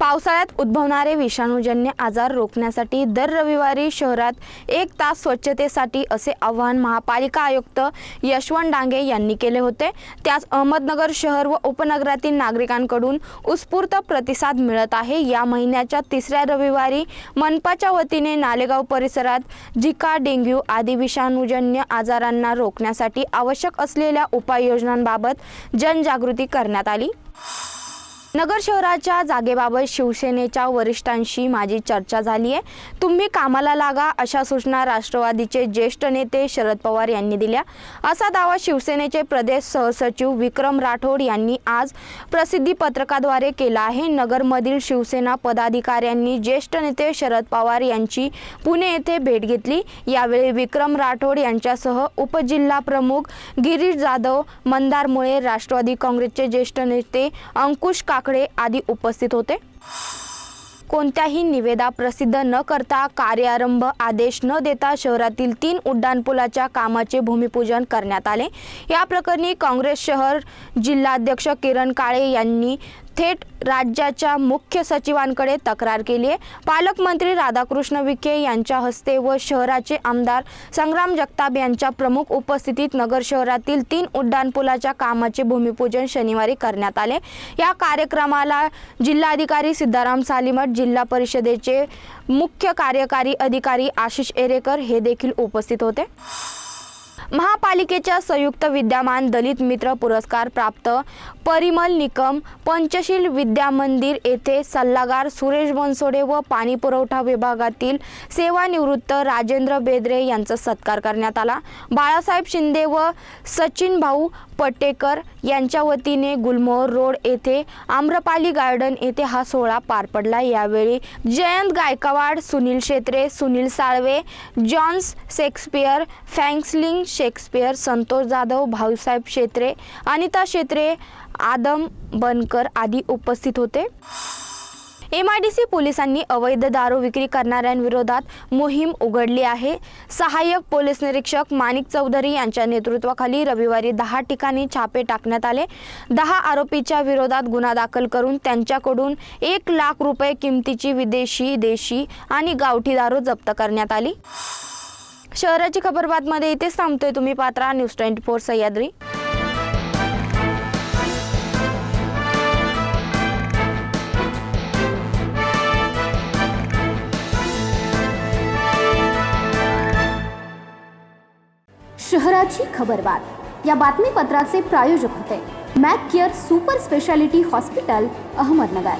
पावसाळ्यात उद्भवणारे विषाणूजन्य आजार रोखण्यासाठी दर रविवारी शहरात एक तास स्वच्छतेसाठी असे आवाहन महापालिका आयुक्त यशवंत डांगे यांनी केले होते. त्यास अहमदनगर शहर व उपनगरातील नागरिकांकडून उत्स्फूर्त प्रतिसाद मिळत आहे. या महिन्याच्या तिसऱ्या रविवारी मनपाच्या वतीने नालेगाव परिसरात झिका डेंग्यू आदी विषाणूजन्य आजारांना रोखण्यासाठी आवश्यक असलेल्या उपाययोजनांबाबत जनजागृती करण्यात आली. नगर शहराच्या जागेबाबत शिवसेनेच्या वरिष्ठांशी माझी चर्चा झाली आहे तुम्ही कामाला लागा अशा सूचना राष्ट्रवादीचे ज्येष्ठ नेते शरद पवार यांनी दिल्या. असा दावा शिवसेनेचे प्रदेश सहसचिव विक्रम राठोड यांनी आज प्रसिद्धी पत्रकाद्वारे केला आहे. नगरमधील शिवसेना पदाधिकाऱ्यांनी ज्येष्ठ नेते शरद पवार यांची पुणे येथे भेट घेतली. यावेळी विक्रम राठोड यांच्यासह उपजिल्हा प्रमुख गिरीश जाधव मंदार मुळे राष्ट्रवादी काँग्रेसचे ज्येष्ठ नेते अंकुश का काकडे आदी उपस्थित होते. कोणत्याही निवेदा प्रसिद्ध न करता कार्यारंभ आदेश न देता शहरातील तीन उड्डाणपुलाच्या कामाचे भूमिपूजन करण्यात आले. या प्रकरणी काँग्रेस शहर जिल्हाध्यक्ष किरण काळे यांनी थेट राज्याच्या मुख्य सचिवांकडे तक्रार केली आहे. पालकमंत्री राधाकृष्ण विखे यांच्या हस्ते व शहराचे आमदार संग्राम जगताप यांच्या प्रमुख उपस्थितीत नगर शहरातील तीन उड्डाणपुलाच्या कामाचे भूमिपूजन शनिवारी करण्यात आले. या कार्यक्रमाला जिल्हाधिकारी सिद्धाराम सालीमठ जिल्हा परिषदेचे मुख्य कार्यकारी अधिकारी आशिष एरेकर हे देखील उपस्थित होते. महापालिकेच्या संयुक्त विद्यमान दलित मित्र पुरस्कार प्राप्त परिमल निकम पंचशील विद्या मंदिर येथे सल्लागार सुरेश बनसोडे व पाणी पुरवठा विभागातील सेवानिवृत्त राजेंद्र बेदरे यांचा सत्कार करण्यात आला. बाळासाहेब शिंदे व सचिन भाऊ पटेकर यांच्या वतीने गुलमोहर रोड येथे आम्रपाली गार्डन येथे हा सोहळा पार पडला. यावेळी जयंत गायकवाड सुनील शेत्रे सुनील साळवे जॉन्स शेक्सपियर फँक्सलिंग शेक्सपियर संतोष जाधव भाऊसाहेब शेत्रे अनिता शेत्रे आदम बनकर आदी उपस्थित होते. एम आय डी सी पोलिसांनी अवैध दारू विक्री करणाऱ्यांविरोधात मोहीम उघडली आहे. सहाय्यक पोलीस निरीक्षक माणिक चौधरी यांच्या नेतृत्वाखाली रविवारी दहा ठिकाणी छापे टाकण्यात आले. दहा आरोपीच्या विरोधात गुन्हा दाखल करून त्यांच्याकडून एक लाख रुपये किमतीची विदेशी देशी आणि गावठी दारू जप्त करण्यात आली. शहराची खबर बातमध्ये इथेच थांबतोय तुम्ही. Patra news twenty four Sahyadri. शहराची खबरबात या बातमीपत्राचे प्रायोजक होते. Mac care super speciality hospital Ahmednagar.